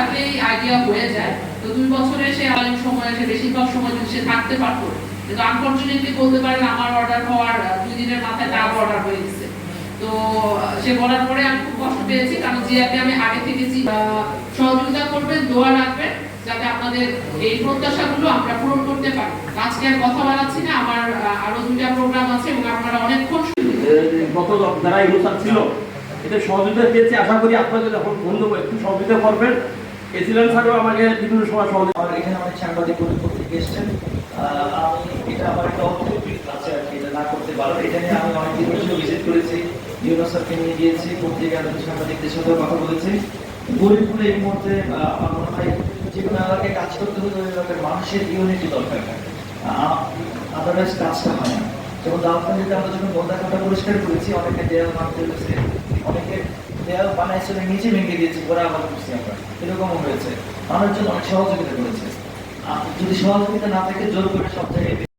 থাকলে এই আইডিয়া হয়ে যায়। তো দুই বছরে সে অনেক সময় বেশিরভাগ সময় সে থাকতে পারতো। কিন্তু আনফর্চুনেটলি বলতে পারেন আমার অর্ডার হওয়ার দুই দিনের মাথায় তার অর্ডার হয়ে গেছে। তো সে বলার পরে আমি খুব কষ্ট পেয়েছি, কারণ আমি আগে থেকে সহযোগিতা করবেন, দোয়া রাখবেন, যাতে আপনাদের এই প্রত্যাশাগুলো আমরা পূরণ করতে পারি। আজকে আর কথা বলাচ্ছি না, আমার আরও দুইটা প্রোগ্রাম আছে এবং আপনারা অনেকক্ষণ গত যারা ছিল এটা সহযোগিতা পেয়েছি। আশা করি আপনাদের যখন বন্ধু একটু সহযোগিতা করবেন। এসিলেন স্যারও আমাকে বিভিন্ন সময় সহযোগিতা আমার এখানে অনেক সাংবাদিক বন্ধু এসেছেন। আমি এটা আমার একটা অর্থনৈতিক আছে আর কি, এটা না করতে পারো এটা নিয়ে আমি অনেক দিন ভিজিট করেছি ইউনিভার্সিটি নিয়ে গিয়েছি, পত্রিকার সাংবাদিকদের সাথেও কথা বলেছি। গরিবপুরে এই মুহূর্তে আমার মনে হয় যে কোনো এলাকায় কাজ করতে হলে ওই এলাকার মানুষের ইউনিটি দরকার। আদারওয়াইজ কাজটা হয় না। যেমন দাওয়াতখালিতে আমরা যখন খাতা পরিষ্কার করেছি, অনেকে দেয়াল মানতে হয়েছে, অনেকে দেয়াল চলে নিচে ভেঙে দিয়েছে পরে আবার করছি আমরা। এরকমও হয়েছে। মানুষজন অনেক সহযোগিতা করেছে। যদি সহযোগিতা না থাকে, জোর করে সব জায়গায়